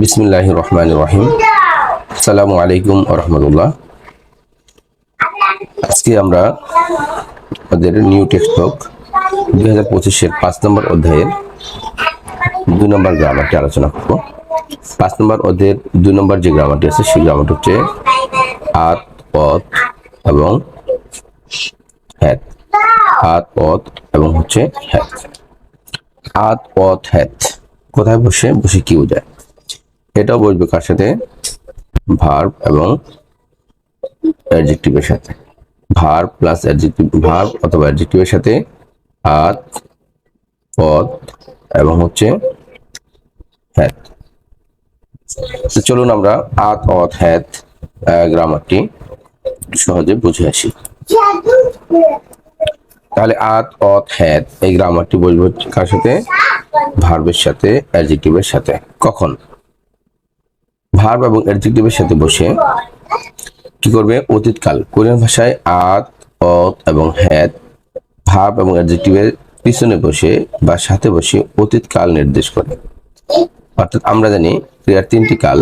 বিসমিল্লাহ রহমান রহিম সালামু আলাইকুম রহমতুল্লাহ আজকে আমরা আমাদের নিউ টেক্সট বুক দুই হাজার পঁচিশের পাঁচ নম্বর অধ্যায়ের দুই নম্বর গ্রামারটি আলোচনা করব। পাঁচ নম্বর অধ্যায়ের দুই নম্বর যে গ্রামারটি আছে, সেই গ্রামারটি হচ্ছে আত পথ এবং হ্যাত। আত পথ এবং হচ্ছে হ্যাত। আত পথ হ্যাত। কোথায় বসে বসে কি বোঝায়? এটাও বসবে কার সাথে? ভার্ব এবং অ্যাডজেক্টিভের সাথে। ভার্ব প্লাস অ্যাডজেক্টিভ ভার্ব অথবা অ্যাডজেক্টিভের সাথে আত পদ এবং হচ্ছে হ্যাত চলুন আমরা আত অত হ্যাত গ্রামারটি সহজে বুঝে আসি। তাহলে আত অত হ্যাত এই গ্রামারটি বলব কার সাথে? ভার্বের সাথে অ্যাডজেক্টিভের সাথে। কখন? ভার্ব এবং অ্যাডজেক্টিভের সাথে বসে কি করবে? অতীতকাল। কোরিয়ান ভাষায় আত, অত এবং হ্যাত, ভার্ব এবং অ্যাডজেক্টিভের পিছনে বসে বা সাথে বসে অতীতকাল নির্দেশ করে। অর্থাৎ আমরা জানি ক্রিয়ার তিনটি কাল।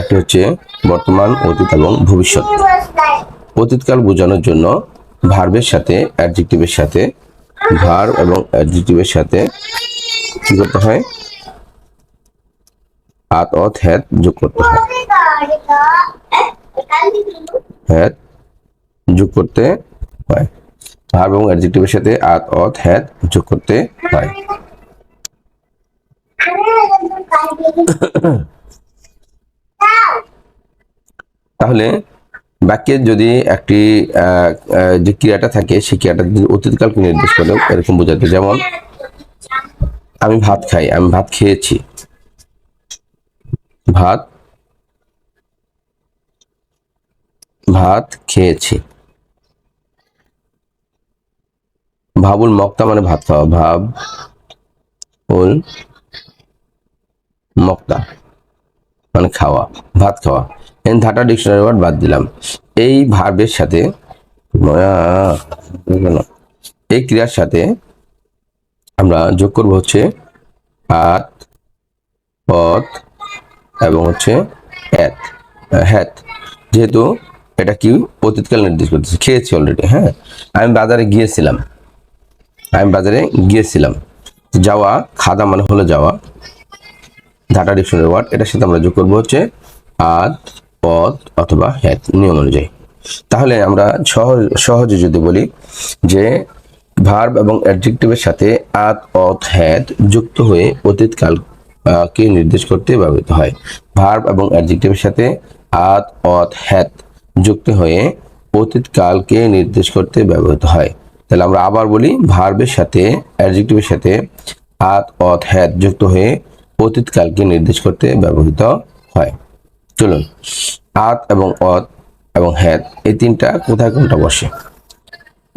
একটি হচ্ছে বর্তমান, অতীত এবং ভবিষ্যৎ। অতীতকাল বোঝানোর জন্য ভার্বের সাথে, অ্যাডজেক্টিভের সাথে, ভার্ব এবং অ্যাডজেক্টিভের সাথে কি করতে হয়? আত অত হ্যাত যোগ করতে হয়। হ্যাত যোগ করতে হয়। ভার্ব এবং অ্যাডজেক্টিভের সাথে আত অত হ্যাত যোগ করতে হয়। তাহলে বাক্যের যদি একটি যে ক্রিয়াটা থাকে, সেই ক্রিয়াটা যদি অতীতকালকে নির্দেশ করে এরকম বোঝাতে যেমন, আমি ভাত খাই, আমি ভাত খেয়েছি। ভাত ভাত খেয়েছি। ভাবুল মক্তা মানে ভাত খাওয়া। ভাব উল মক্তা মানে খাওয়া, ভাত খাওয়া। এন ধাটা ডিকশনারি ওয়ার্ড বাদ দিলাম। এই ভার্বের সাথে? এই ক্রিয়ার সাথে আমরা যোগ করব হচ্ছে আত পথ এবং হচ্ছে হ্যাত হ্যাত যেহেতু এটা কি অতীতকাল নির্দেশ করতেছে, খেয়েছি অলরেডি হ্যাঁ? আমি বাজারে গিয়েছিলাম। আমি বাজারে গিয়েছিলাম। যাওয়া, খাদা মানে হলো যাওয়া। ধাটা ডিকশনারি ওয়ার্ড, এটার সাথে আমরা যোগ করব হচ্ছে আদ, পদ অথবা হ্যাত নিয়ম অনুযায়ী। তাহলে আমরা সহজ, সহজে যদি বলি যে ভার্ব এবং অ্যাডজেক্টিভের সাথে আত অত হ্যাত যুক্ত হয়ে অতীতকাল কে নির্দেশ করতে ব্যবহৃত হয়? ভার্ব এবং অ্যাডজেক্টিভের সাথে আত, অত, হ্যাত যুক্ত হয়ে অতীতকালকে নির্দেশ করতে ব্যবহৃত হয়। তাহলে আমরা আবার বলি, ভার্বের সাথে, অ্যাডজেক্টিভের সাথে আত, অত, হ্যাত যুক্ত হয়ে অতীতকালকে নির্দেশ করতে ব্যবহৃত হয়। চলুন, আত এবং অত এবং হ্যাত এই তিনটা কোথায় কোনটা বসে?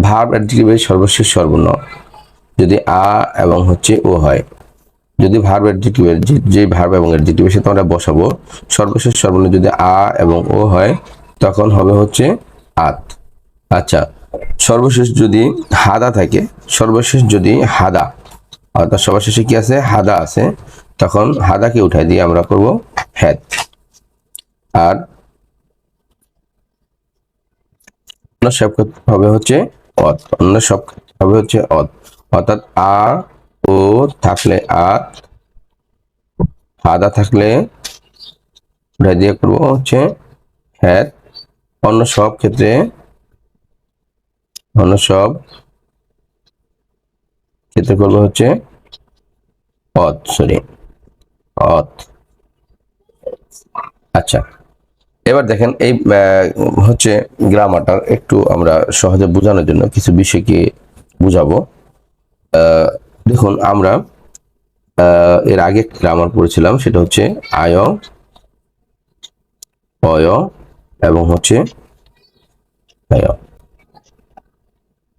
ভার্ব অ্যাডজেক্টিভের সর্বশেষ সর্বর্ণ। যদি আ এবং হচ্ছে ও হয় যদি ভার্ব অ্যাডজেক্টিভের যে ভার্ব এবং অ্যাডজেক্টিভের সাথে আমরা বসাবো, সর্বশেষ সর্বর্ণ যদি আ এবং ও হয়, তখন হবে হচ্ছে আত। আচ্ছা সর্বশেষ যদি হাদা থাকে, সর্বশেষ যদি হাদা, অর্থাৎ সর্বশেষে কি আছে? হাদা আছে। তখন হাদাকে উঠাই দিয়ে আমরা করব হ্যাত আর অন্য সব হবে হচ্ছে অত। অন্য সব হবে হচ্ছে অত। অর্থাৎ আ ও থাকলে আত হাদা থাকলে উঠাই দিয়ে করব হচ্ছে হ্যাত। অন্য সব ক্ষেত্রে, অন্য সব ক্ষেত্রে করব হচ্ছে অত সরি অত। আচ্ছা এবার দেখেন এই হচ্ছে গ্রামারটার একটু আমরা সহজে বোঝানোর জন্য কিছু বিষয়কে বুঝাবো। দেখুন, আমরা এর আগে গ্রামার পড়েছিলাম, সেটা হচ্ছে আয়, অয় এবং হচ্ছে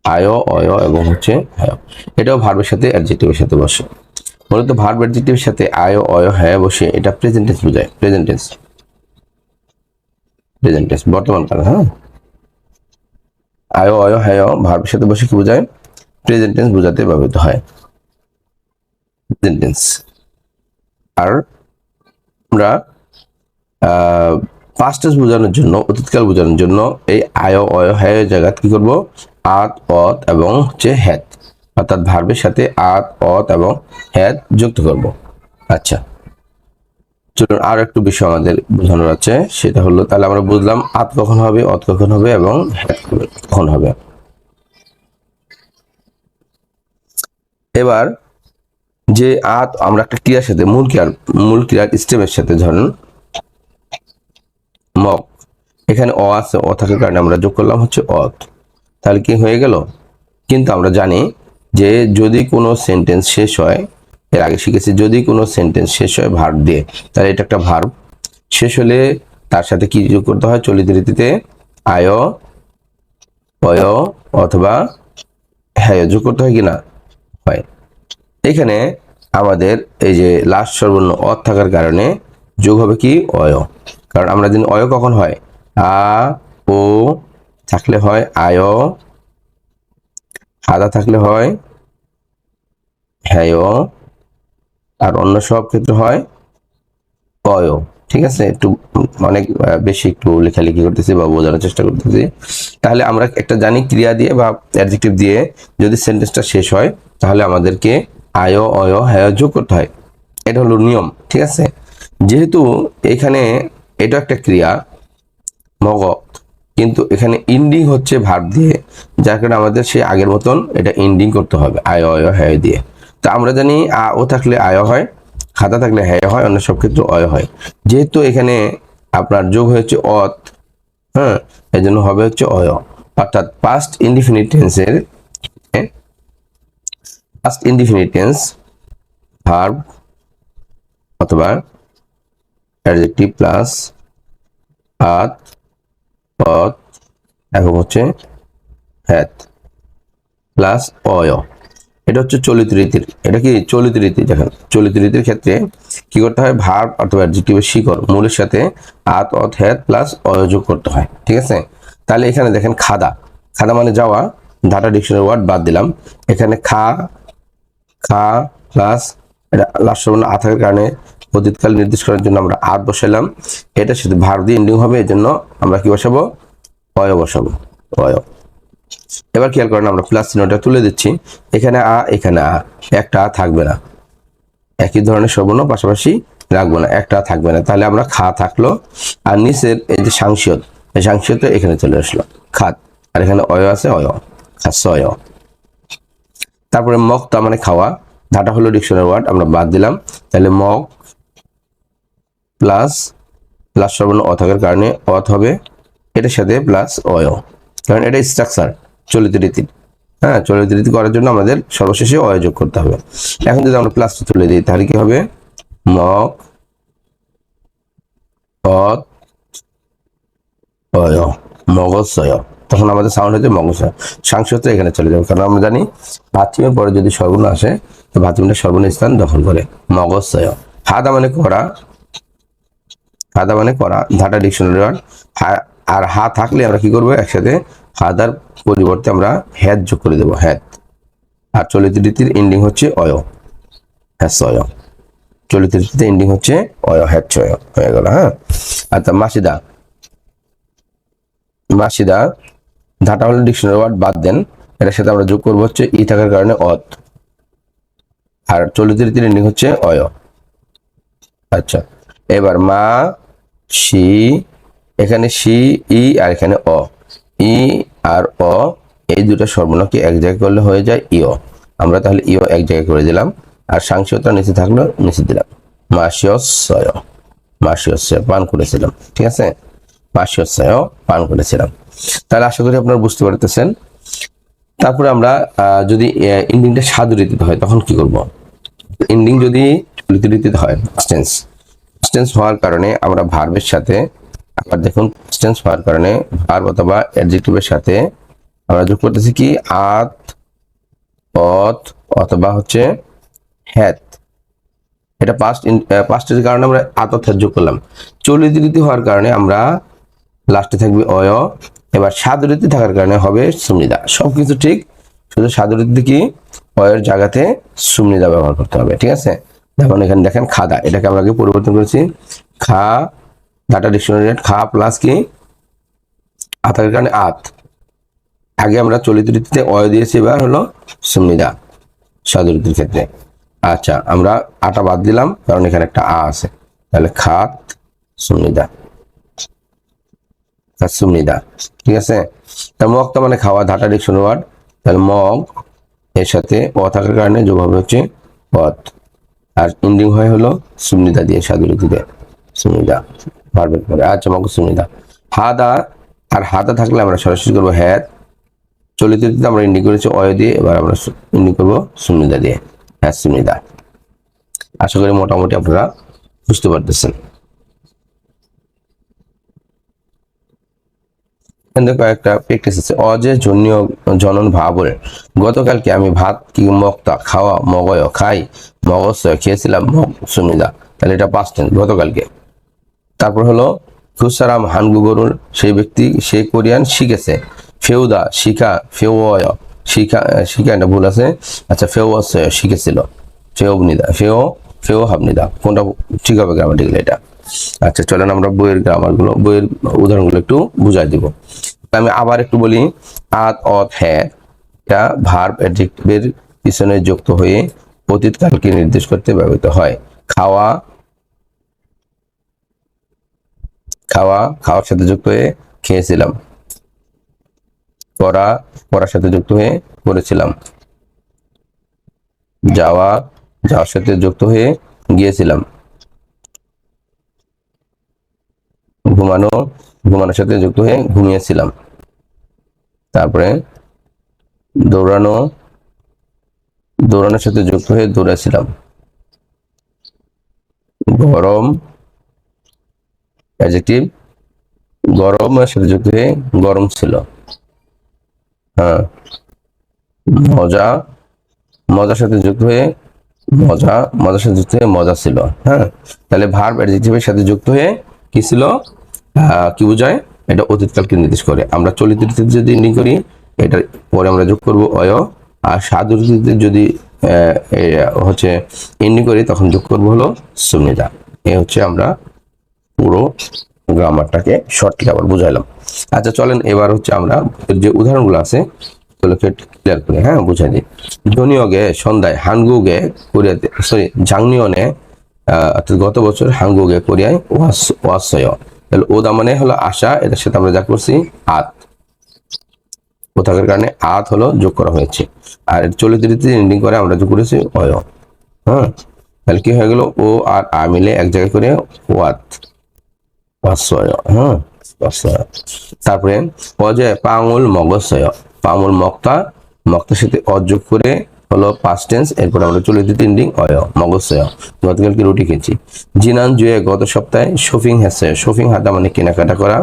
আয়, অয় এবং হচ্ছে হ্যায় এটাও ভার্বের সাথে অ্যাডজেক্টিভের সাথে বসে। মূলত ভার্ব অ্যাডজেক্টিভের সাথে আয়, অয় হ্যায় বসে, এটা প্রেজেন্টেন্স বোঝায়। প্রেজেন্ট টেন্স প্রেজেন্ট টেন্স বর্তমান কাল হ্যাঁ? আয়, অয় হ্যায় ভার্বের সাথে বসে কি বোঝায়? প্রেজেন্টেন্স বোঝাতে ব্যবহৃত হয়। প্রেজেন্ট টেন্স আর আমরা পাস্ট টেন্স বোঝানোর জন্য, অতীতকাল বোঝানোর জন্য এই আয় অয় হ্যায় জায়গা কি করব? আত, অত এবং হচ্ছে হ্যাত অর্থাৎ ভার্বের সাথে আত, অত এবং হ্যাত যুক্ত করব। আচ্ছা। চলুন আর একটু বিষয় আমাদের বোঝানোর আছে। সেটা হলো, তাহলে আমরা বুঝলাম আত কখন হবে, অত কখন হবে এবং হ্যাত কখন হবে। এবার যে আত আমরা একটা ক্রিয়ার সাথে, মূল ক্রিয়ার মূল ক্রিয়ার স্টেমের সাথে ধরেন মক, এখানে অ আছে, অ থাকার কারণে আমরা যোগ করলাম হচ্ছে অত। তাহলে কি হয়ে গেল? কিন্তু আমরা জানি যে যদি কোনো সেন্টেন্স শেষ হয়, এর আগে শিখেছি, যদি কোনো সেন্টেন্স শেষ হয় ভার্ব দিয়ে, তাহলে এটা একটা ভার্ব শেষ হলে তার সাথে কি যোগ করতে হয়? চলিত রীতিতে আয়, অয় অথবা হ্যাঁ যোগ করতে হয় কি না? হয়। এখানে আমাদের এই যে লাস্ট সর্বর্ণ অ থাকার কারণে যোগ হবে কি? অয়। কারণ আমরা জানি অয় কখন হয়? আ, ও থাকলে হয় আয়। আদা থাকলে হয় হ্যায়। আর অন্য সব ক্ষেত্রে হয় অয়। ঠিক আছে? একটু, অনেক বেশি একটু লেখালেখি করতেছি বা বোঝানোর চেষ্টা করতেছি। তাহলে আমরা একটা জানি ক্রিয়া দিয়ে বা অ্যাডজেক্টিভ দিয়ে যদি সেন্টেন্সটা শেষ হয়, তাহলে আমাদেরকে আয়, অয় হ্যায় যোগ করতে হয়। এটা হলো নিয়ম, ঠিক আছে? যেহেতু এখানে এটা একটা ক্রিয়া মগ কিন্তু এখানে ইন্ডিং হচ্ছে ভার্ব দিয়ে, যার কারণে আমাদের সেই আগের মতন এটা ইন্ডিং করতে হবে, আয়, অয় হ্যায় দিয়ে। তো আমরা জানি আ, ও থাকলে আয় হয় খাতা থাকলে হ্যায় হয় অন্য সব ক্ষেত্রে অয় হয় যেহেতু এখানে আপনার যোগ হয়েছে অত হ্যাঁ এই জন্য হবে হচ্ছে অয়। অর্থাৎ পাস্ট ইনডিফিনিট টেন্সের পাস্ট ইনডিফিনিট টেন্স ভার্ব অথবা অ্যাডজেক্টিভ প্লাস আত পথ এবং হচ্ছে হ্যাত প্লাস অয় এটা হচ্ছে চলিত রীতির, এটা কি চলিত রীতি? দেখেন, চলিত রীতির ক্ষেত্রে কি করতে হয়? ভার্ব অথবা অ্যাডজেক্টিভের শিকড়, মূলের সাথে আত অত হ্যাত প্লাস অয় যোগ করতে হয়, ঠিক আছে? তাহলে এখানে দেখেন খাদা খাদা মানে যাওয়া ঢাটা ডিকশনারি ওয়ার্ড বাদ দিলাম। এখানে খা খা প্লাস এটা লাস্ট সর্বর্ণ আ থাকার কারণে অতীতকাল নির্দেশ করার জন্য আমরা আত বসাইলাম। এটা শুধু ভার দিয়ে এন্ডিং হবে এই জন্য আমরা কি বসাবো? অয় বসাবো, অয়। এবার খেয়াল করেন আমরা প্লাস চিহ্নটা তুলে দিচ্ছি। এখানে আ এখানে আ, একটা আ থাকবে না। একই ধরনের সর্বর্ণ পাশাপাশি রাখব না, একটা থাকবে না। তাহলে আমরা খা থাকল। আর নিচের এই যে সাংসদ, এই সাংসদ এখানে চলে আসলো। খাত, আর এখানে অয় আছে, অয়। খাস অয় তারপরে মগ তার মানে খাওয়া। ধাটা হলো ডিকশনারি ওয়ার্ড, আমরা বাদ দিলাম। তাহলে মগ প্লাস প্লাস সর্বর্ণ অ থাকার কারণে অথ হবে এটার সাথে প্লাস অয় কারণ এটা স্ট্রাকচার চলিত রীতি। হ্যাঁ চলিত রীতি করার জন্য আমাদের সর্বশেষে অয় যোগ করতে হবে। এখন যদি আমরা প্লাস তুলে দিই, তাহলে কি হবে? মগ অত অয় মগজয় তখন আমাদের সাউন্ড হচ্ছে মগজয় সাংসদ এখানে চলে যাবে, কারণ আমরা জানি ভাতৃমের পরে যদি সর্বর্ণ আসে তো ভাতৃমটা সর্বর্ণ স্থান দখল করে। মগজয় হাদা মানে করা হাদা মানে করা ধাটা ডিকশনারি ওয়ার্ড আর হা থাকলে আমরা কি করব? একসাথে হাদার পরিবর্তে আমরা হ্যাদ যোগ করে দেবো হ্যাদ আর চলিত রীতির এন্ডিং হচ্ছে অয়। হ্যাঁ চলিত রীতিতে এন্ডিং হচ্ছে অয় অয় হয়ে গেল হ্যাঁ? আচ্ছা মাসিদা। মাসিদা ধাটা হলে ডিকশনারি ওয়ার্ড বাদ দেন। এটার সাথে আমরা যোগ করব হচ্ছে ই থাকার কারণে অত। আর চলিত রীতির এন্ডিং হচ্ছে অয়। আচ্ছা এবার মা সি এখানে সি ই, আর এখানে অ। ই আর অ, এই দুটো সর্বনামকে এক জায়গায় করলে হয়ে যায় ইও আমরা তাহলে ইও এক জায়গায় করে দিলাম। আর সাংসতা নিচে থাকল, নিচে দিলাম। মাসিয়সয় মাসিয়সয় পান করেছিলাম, ঠিক আছে? মাসিয়সয় পান করেছিলাম। তাহলে আশা করি আপনারা বুঝতে পারতেছেন। তারপরে আমরা যদি ইন্ডিংটা সাধু রীতিতে হয়, তখন কি করব? ইন্ডিং যদি রীতিতে হয় টেন্স টেন্স হওয়ার কারণে আমরা ভার্বের সাথে, আবার দেখুন টেন্স হওয়ার কারণে ভার্ব অথবা অ্যাডজেক্টিভের সাথে আমরা যোগ করতেছি কি? আত, অত, অথবা হচ্ছে হ্যাত এটা পাস্ট পাস্টের কারণে আমরা আত অর্থাৎ যোগ করলাম। চলিত রীতি হওয়ার কারণে আমরা লাস্টে থাকবে অয় এবার সাধু রীতি থাকার কারণে হবে সুমনিদা। সবকিছু ঠিক, শুধু সাধু রীতি কি? অয়ের জায়গাতে সুমনিদা ব্যবহার করতে হবে, ঠিক আছে? যেমন এখানে দেখেন খাদা, এটাকে আমরা আগে পরিবর্তন করেছি। খা ডাটা ডিকশনারি খা প্লাস কি? আতার কারণে আত। আগে আমরা চলিত রীতিতে অয় দিয়েছি এবার হলো সুমিদা সাধু রীতির ক্ষেত্রে। আচ্ছা আমরা আটা বাদ দিলাম, কারণ এখানে একটা আ আছে। তাহলে খাত সুমিদা খাত সুমিদা ঠিক আছে? তা মগ তো মানে খাওয়া, ধাটা ডিকশনারি ওয়ার্ড তাহলে মগ এর সাথে অ থাকার কারণে যোগ হবে হচ্ছে পথ আর ইন্ডিং হয় হলো সুমিদা দিয়ে সাধু রীতিতে সুমিদা ভার্বের পরে আচ্ছা মগ সুমিদা হাদা, আর হাদা থাকলে আমরা সরাসরি করব হ্যাঁ চলিত আমরা ইন্ডিং করেছি অয় দিয়ে, এবার আমরা ইন্ডিং করব সুমিদা দিয়ে। হ্যাঁ সুমিদা আশা করি মোটামুটি আপনারা বুঝতে পারতেছেন। এখানে কয়েকটা প্র্যাকটিস আছে। অজে জনন ভাবরে। গতকালকে আমি ভাত কি মক্তা? খাওয়া, মগয় খাই খেয়েছিলাম সুমিদা তাহলে এটা পাঁচ গতকালকে। তারপর হলো, খুসারাম হানগু গরুর সেই ব্যক্তি সে কোরিয়ান শিখেছে। ফেউদা শিখা, ফেওয় শিখা শিখা এটা ভুল আছে। আচ্ছা ফেও শিখেছিল। ফেওবনিদা, ফেও ফেও হাবনিদা কোনটা ঠিক হবে গ্রামাটিক্যাল এটা? আচ্ছা চলেন আমরা বইয়ের গ্রামারগুলো, বইয়ের উদাহরণগুলো একটু বুঝাই দিব। আমি আবার একটু বলি আত অত হ্যাঁ ভার্ব অ্যাডজেক্টিভের পিছনে যুক্ত হয়ে অতীতকালকে নির্দেশ করতে ব্যবহৃত হয়। খাওয়া খাওয়া, খাওয়ার সাথে যুক্ত হয়ে খেয়েছিলাম। পড়া, পড়ার সাথে যুক্ত হয়ে পড়েছিলাম। যাওয়া, যাওয়ার সাথে যুক্ত হয়ে গিয়েছিলাম। ঘুমানো, ঘুমানোর সাথে যুক্ত হয়ে ঘুমিয়েছিলাম। তারপরে দৌড়ানো, দৌড়ানোর সাথে যুক্ত হয়ে দৌড়াছিলাম। গরম অ্যাডজেক্টিভ গরমের সাথে যুক্ত হয়ে গরম ছিল। হ্যাঁ মজা, মজার সাথে যুক্ত হয়ে মজা, মজার সাথে যুক্ত হয়ে মজা ছিল। হ্যাঁ তাহলে ভার্ব অ্যাডজেক্টিভের সাথে যুক্ত হয়ে কি ছিল? কি বোঝায়? এটা অতীতকালকে নির্দেশ করে। আমরা চলিত ঋতুতে যদি ইন্ডিং করি এটার পরে আমরা যোগ করব অয়। আর সাধু ঋতুতে যদি হচ্ছে ইন্ডিং করি তখন যোগ করব হলো সুমিতা এ হচ্ছে আমরা পুরো গ্রামারটাকে শর্টলি আবার বুঝাইলাম। আচ্ছা চলেন এবার হচ্ছে আমরা যে উদাহরণগুলো আছে ওগুলোকে ক্লিয়ার করি হ্যাঁ বুঝাই দিই। জনিয়গে সন্ধ্যায় হানগুগে কোরিয়াতে সরি জাংনিয়নে আহ, অর্থাৎ গত বছর হাঙ্গুগে কোরিয়ায় ওয়াস ওয়াসয়। তাহলে ওদা মানে হলো আশা, এটার সাথে আমরা যা করছি, আত। ও থাকার কারণে আত হলো যোগ করা হয়েছে। আর চলিত রীতিতে এন্ডিং করে, আমরা যোগ করেছি, অয়। হ্যাঁ? তাহলে কি হয়ে গেল? ও আর আ মিলে এক জায়গায় করে ওয়াত হ্যাঁ? তারপরে অজয় পাঙুল মগজয় পাঙুল মক্তা। মক্তার সাথে অযোগ করে হলো পাস্ট টেন্স এরপর আমরা চলে দিই তিন দিন অয় মগজয় গতকালকে রুটি খেয়েছি। জিনান জুয়ে গত সপ্তাহে শপিং হ্যাসে শপিং হাতা মানে কেনাকাটা করা।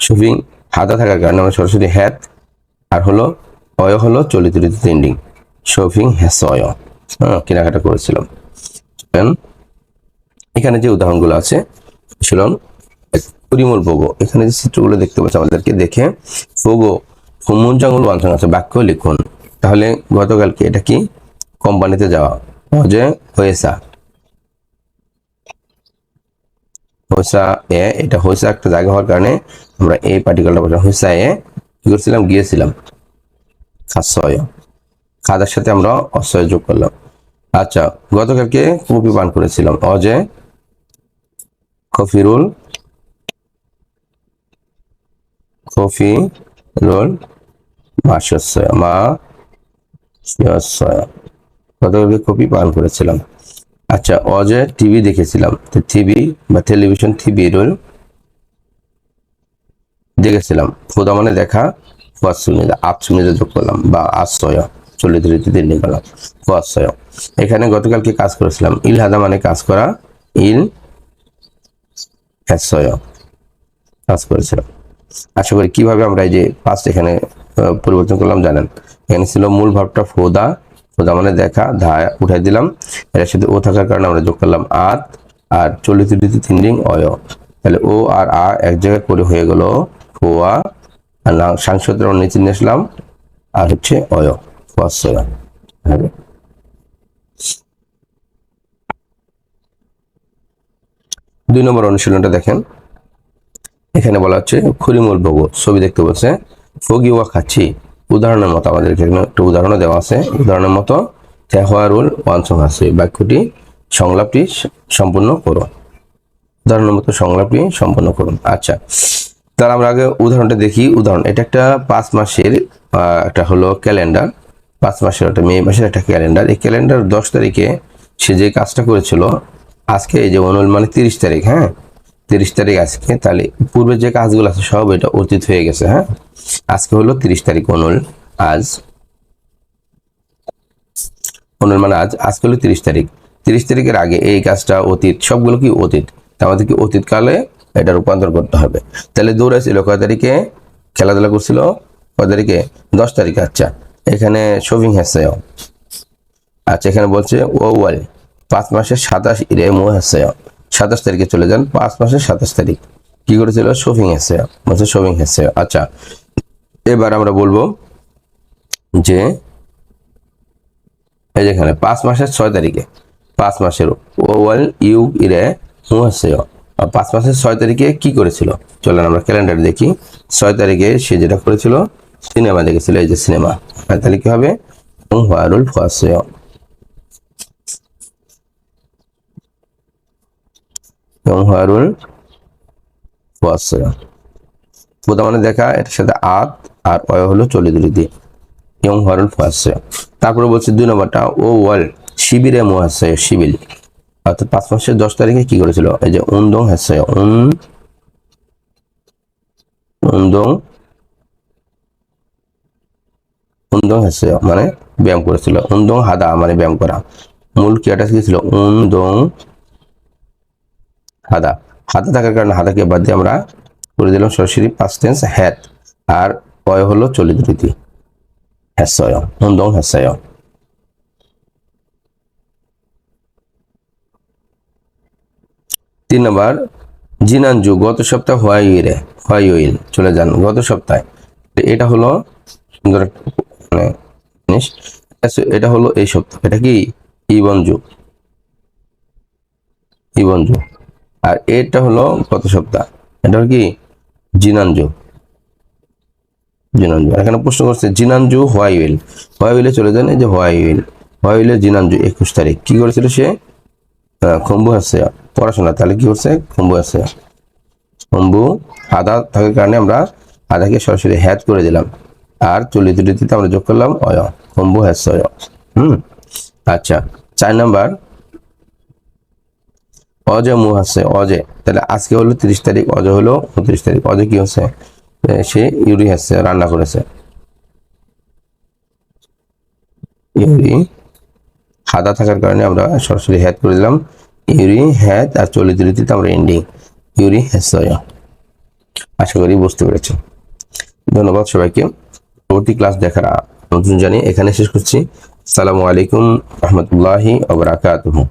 শপিং হাতা থাকার কারণে আমরা সরাসরি হ্যাত আর হলো অয় হলো চলিত ঋতুতে এন্ডিং শপিং হ্যাস অয় হ্যাঁ কেনাকাটা করেছিলাম। এখানে যে উদাহরণগুলো আছে ছিল পরিমল ভোগো। এখানে যে চিত্রগুলো দেখতে পাচ্ছি আমাদেরকে, দেখে ভোগো হুমুনজাঙ্গুল ওয়ানসং আছে বাক্য লিখুন। তাহলে গতকালকে এটা কি? কোম্পানিতে যাওয়া। যে হয়েসা। হয়েসা এ, এটা হয়েসা একটা জায়গা হওয়ার কারণে আমরা এই পার্টিকেলটা বললাম। হয়েসা এ কি করছিলাম? গিয়েছিলাম। খাসয়। খাদার সাথে আমরা অসয় যোগ করলাম। আচ্ছা গতকালকে কফি পান করেছিলাম। অজে কফিরুল কফি রোল মাসস্বয় মা। কফি পান করেছিলাম। আচ্ছা অজে টিভি দেখেছিলাম। টিভি বা টেলিভিশন টিভি রোল দেখেছিলাম। খোদা মানে দেখা ফার্স্ট যোগ করলাম, বা আশ্রয়, চল্লিশ রীতিতে নিয়ে গেলাম আশ্রয়। এখানে গতকালকে কাজ করেছিলাম। ইল হাদা মানে কাজ করা, ইল হ্যাসয় কাজ করেছিলাম। আশা করি কীভাবে আমরা এই যে পাঁচটা এখানে পরিবর্তন করলাম, জানেন। এখানে ছিল মূল ভাবটা ফোদা। ফোদা মানে দেখা, ধা, উঠাই দিলাম। এর সাথে ও থাকার কারণে আমরা যোগ করলাম আত, আর চল্লিশ ঋতু তিন দিন অয় তাহলে ও আর আ এক জায়গায় করে হয়ে গেল ফোয়া। আর সাংসদের নিচে নিয়ে আসলাম, আর হচ্ছে অয় হবে দুই নম্বর অনুশীলনটা দেখেন। এখানে বলা হচ্ছে খুরিমুল ভোগ, ছবি দেখতে বলছে। ফগিওয়া খাচ্ছি। উদাহরণের মতো আমাদের এখানে একটা উদাহরণ দেওয়া আছে। উদাহরণের মতো তেহওয়ারুল ওয়ানসং আছে বাক্যটি সংলাপটি সম্পূর্ণ করুন। উদাহরণের মতো সংলাপটি সম্পূর্ণ করুন। আচ্ছা তাহলে আমরা আগে উদাহরণটা দেখি। উদাহরণ, এটা একটা পাঁচ মাসের একটা হলো ক্যালেন্ডার। পাঁচ মাসের একটা, মে মাসের একটা ক্যালেন্ডার। এই ক্যালেন্ডার দশ তারিখে সে যে কাজটা করেছিল, আজকে এই যে অনুল মানে তিরিশ তারিখ হ্যাঁ? তিরিশ তারিখ আজকে, তাহলে পূর্বে যে কাজগুলো আছে সব এটা অতীত হয়ে গেছে হ্যাঁ? আজকে হলো তিরিশ তারিখ অনুল, আজ অনুল মানে আজ, আজকে হলো তিরিশ তারিখ। তিরিশ তারিখের আগে এই কাজটা অতীত, সবগুলো কি অতীত? তা আমাদের কি অতীতকালে এটা রূপান্তর করতে হবে। তাহলে দৌড়াইছিল কয় তারিখে? খেলাধুলা করছিল কয় তারিখে? দশ তারিখে আচ্ছা। এখানে শপিং হয়েছে আচ্ছা এখানে বলছে, ও ওয়াল, পাঁচ মাসের সাতাশ ইরে মো হচ্ছে। সাতাশ তারিখে চলে যান, পাঁচ মাসের সাতাশ তারিখ। কি করেছিল? শপিং হচ্ছে বলছে শপিং হচ্ছে আচ্ছা এবার আমরা বলব যে, এই যেখানে পাঁচ মাসের ছয় তারিখে, পাঁচ মাসের ওয়াল ইউ ইরে হচ্ছে আর পাঁচ মাসের ছয় তারিখে কি করেছিল? চলেন আমরা ক্যালেন্ডার দেখি। ছয় তারিখে সে যেটা করেছিল, সিনেমা দেখেছিল, এই যে সিনেমা। তাহলে কি হবে? হুয়ারুল হারুল বোধা মানে দেখা এটার সাথে আত আর অয় হলো চলে দিলি দিয়ে। ইয়ং হারুল ফার্সে তারপরে বলছে দুই নম্বরটা, ও ওয়াল শিবিরে মো হাসে শিবিল। অর্থাৎ পাঁচ মাসের দশ তারিখে কি করেছিল? এই যে উন্দং হাসে উন উন্দং উন্দং হাসে মানে ব্যায়াম করেছিল। উন্দং হাদা মানে ব্যায়াম করা। মূল ক্রিয়াটা কি ছিল? উন্দং হাদা। হাতে থাকার কারণে হাদাকে বাদ দিয়ে আমরা করে দিলাম সরাসরি পাস্ট টেন্স হ্যাত আর অয় হলো চলিত রীতি। হ্যাসয় হুন্দং হ্যাসয় তিন নম্বর জিনানজু গত সপ্তাহ হোয়াইরে হোয়াইল চলে যান গত সপ্তাহে। এটা হলো সুন্দর মানে জিনিস। এটা হলো এই সপ্তাহ, এটা কি? ইবনজু ইবনজু আর এটা হলো গত সপ্তাহ? এটা হলো কি? জিনানজু। আর এখানে প্রশ্ন করছে, জিনানজু হোয়াইল হোয়াইলে চলে যান, এই যে হোয়াইল হোয়াইলের জিনানজু একুশ তারিখ। কি করেছিল সে? খম্বু আছে পড়াশোনা, তাহলে কি করছে? খম্বু আছে খম্বু আদা থাকার কারণে আমরা আদাকে সরাসরি হ্যাদ করে দিলাম। আর চলিত রীতিতে আমরা যোগ করলাম অয়। খম্বু হ্যাস অয় হুম? আচ্ছা। চার নাম্বার। অজে মুহ আছে অজে তাহলে আজকে হলো তিরিশ তারিখ অজে হলো উনত্রিশ তারিখ। অজে কি হচ্ছে? সে ইউরি হচ্ছে রান্না করেছে। ইউরি হাদা থাকার কারণে আমরা সরাসরি হ্যাদ করে দিলাম। ইউরি হ্যাদ আর চলিত রীতিতে আমরা এন্ডিং ইউরি হ্যাসয় আশা করি বুঝতে পেরেছি। ধন্যবাদ সবাইকে। পরবর্তী ক্লাস দেখার নতুন জানিয়ে এখানে শেষ করছি। সালামু আলাইকুম রহমতুল্লাহি ওবরাকাতুহু